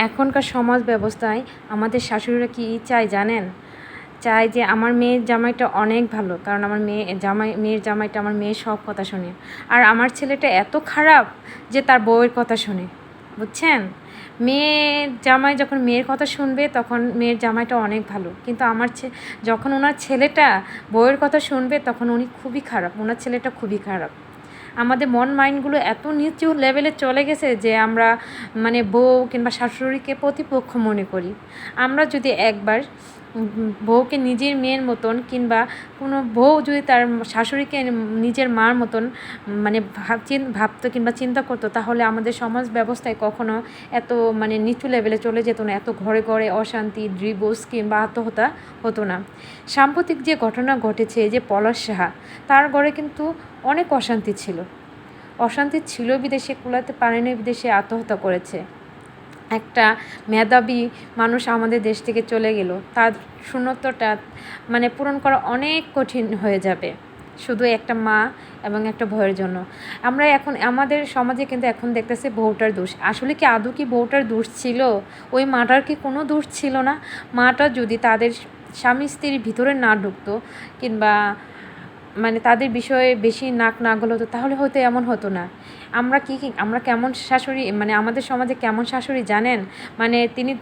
এখনকার সমাজ ব্যবস্থায় আমাদের শাশুড়িরা কি চায় জানেন? চায় যে আমার মেয়ের জামাইটা অনেক ভালো, কারণ আমার মেয়ে, জামাই, মেয়ের জামাইটা আমার মেয়ের সব কথা শোনে। আর আমার ছেলেটা এত খারাপ যে তার বউয়ের কথা শোনে, বুঝছেন? মেয়ের জামাই যখন মেয়ের কথা শুনবে তখন মেয়ের জামাইটা অনেক ভালো। কিন্তু আমার ছে- যখন ওনার ছেলেটা বউয়ের কথা শুনবে তখন উনি খুবই খারাপ, ওনার ছেলেটা খুবই খারাপ। আমাদের মন মাইন্ডগুলো এত নিচু লেভেলে চলে গেছে যে আমরা মানে বউ কিংবা শাশুড়িকে প্রতিপক্ষ মনে করি। আমরা যদি একবার বউকে নিজের মেয়ের মতন কিংবা কোনো বউ যদি তার শাশুড়িকে নিজের মার মতন মানে ভাব ভাবতো কিংবা চিন্তা করতো, তাহলে আমাদের সমাজ ব্যবস্থায় কখনো এত মানে নিচু লেভেলে চলে যেত না। এত ঘরে ঘরে অশান্তি ডিভোর্স কিংবা আত্মহত্যা হতো না। সাম্প্রতিক যে ঘটনা ঘটেছে, যে পলাশ সাহা, তার ঘরে কিন্তু অনেক অশান্তি ছিল। অশান্তি ছিল বিদেশে, কুলাতে পারেনি বিদেশে আত্মহত্যা করেছে। একটা মেধাবী মানুষ আমাদের দেশ থেকে চলে গেল, তার শূন্যত্বটা মানে পূরণ করা অনেক কঠিন হয়ে যাবে। শুধু একটা মা এবং একটা ভয়ের জন্য। আমরা এখন, আমাদের সমাজে কিন্তু এখন দেখতেছি বউটার দোষ। আসলে কি আদৌ কি বউটার দোষ ছিল? ওই মাটার কি কোনো দোষ ছিল না? মাটা যদি তাদের স্বামী স্ত্রীর ভিতরে না ঢুকতো কিংবা মানে তাদের বিষয়ে বেশি নাক না গলাতো, তাহলে হয়তো এমন হতো না। আমরা কি আমরা কেমন শাশুড়ি মানে আমাদের সমাজে কেমন শাশুড়ি জানেন? মানে তিনি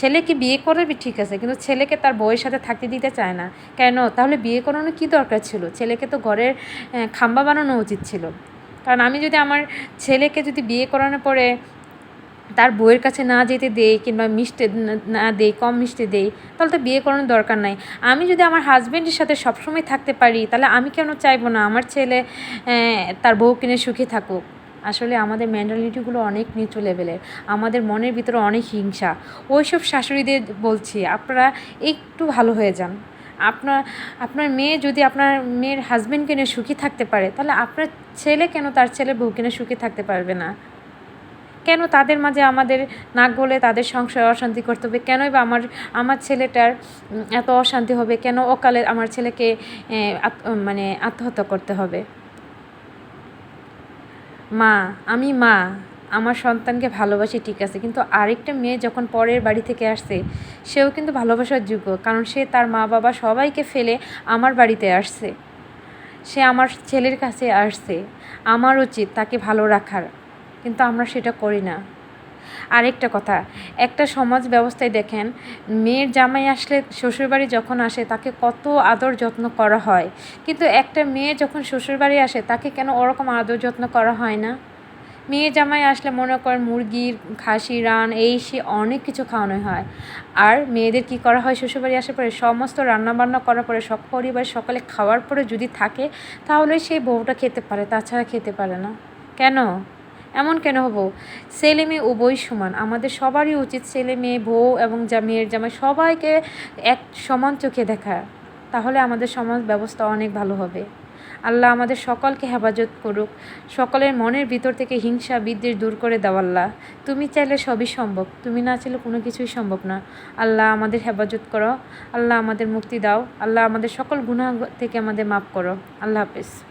ছেলেকে বিয়ে করবে ঠিক আছে, কিন্তু ছেলেকে তার বউয়ের সাথে থাকতে দিতে চায় না। কেন? তাহলে বিয়ে করানো কী দরকার ছিল? ছেলেকে তো ঘরের খাম্বা বানানো উচিত ছিল। কারণ আমি যদি আমার ছেলেকে যদি বিয়ে করানোর পরে তার বউয়ের কাছে না যেতে দেই কিংবা মিশতে না- দেই, কম মিশতে দেই, তাহলে তো বিয়ে করানোর দরকার নাই। আমি যদি আমার হাজব্যান্ডের সাথে সবসময় থাকতে পারি, তাহলে আমি কেন চাইব না? আমার ছেলে তার বউ কিনে সুখে থাকুক। আসলে আমাদের মেন্টালিটিগুলো অনেক নিচু লেভেলের আমাদের মনের ভিতরে অনেক হিংসা। ওইসব শাশুড়িদের বলছি, আপনারা একটু ভালো হয়ে যান। আপনার আপনার মেয়ে যদি আপনার মেয়ের হাজব্যান্ডকে নিয়ে সুখী থাকতে পারে, তাহলে আপনার ছেলে কেন তার ছেলে বউ কিনে সুখী থাকতে পারবে না? কেন তাদের মাঝে আমাদের নাক গলে তাদের সংসারে অশান্তি করতে হবে? কেনই বা আমার আমার ছেলেটার এত অশান্তি হবে? কেন অকালে আমার ছেলেকে মানে আত্মহত্যা করতে হবে? মা, আমি মা, আমার সন্তানকে ভালোবাসি, ঠিক আছে। কিন্তু আরেকটা মেয়ে যখন পরের বাড়ি থেকে আসছে, সেও কিন্তু ভালোবাসার যোগ্য, কারণ সে তার মা বাবা সবাইকে ফেলে আমার বাড়িতে আসছে। সে আমার ছেলের কাছে আসছে। আমার উচিত তাকে ভালো রাখার। কিন্তু আমরা সেটা করি না। আরেকটা কথা, একটা সমাজ ব্যবস্থায় দেখেন, মেয়ের জামাই আসলে শ্বশুরবাড়ি যখন আসে তাকে কত আদর যত্ন করা হয়। কিন্তু একটা মেয়ে যখন শ্বশুরবাড়ি আসে তাকে কেন ওরকম আদর যত্ন করা হয় না? মেয়ে জামাই আসলে মনে করেন মুরগির খাসি, রান, এই সে অনেক কিছু খাওয়ানো হয়। আর মেয়েদের কি করা হয় শ্বশুরবাড়ি আসার পরে? সমস্ত রান্নাবান্না করার পরে সব পরিবার সকালে খাওয়ার পরে যদি থাকে তাহলে সেই বউটা খেতে পারে, তাছাড়া খেতে পারে না। কেন? এমন কেন হব? ছেলে মেয়ে উভয় সমান। আমাদের সবারই উচিত ছেলে মেয়ে, বউ এবং যা মেয়ের জামাই সবাইকে এক সমান চোখে দেখা। তাহলে আমাদের সমাজ ব্যবস্থা অনেক ভালো হবে। আল্লাহ আমাদের সকলকে হেফাজত করুক। সকলের মনের ভিতর থেকে হিংসা, বিদ্বেষ দূর করে দাও আল্লাহ। তুমি চাইলে সবই সম্ভব, তুমি না চাইলে কোনো কিছুই সম্ভব না। আল্লাহ আমাদের হেফাজত করো। আল্লাহ আমাদের মুক্তি দাও। আল্লাহ আমাদের সকল গুনাহ থেকে আমাদের মাফ করো। আল্লাহ হাফেজ।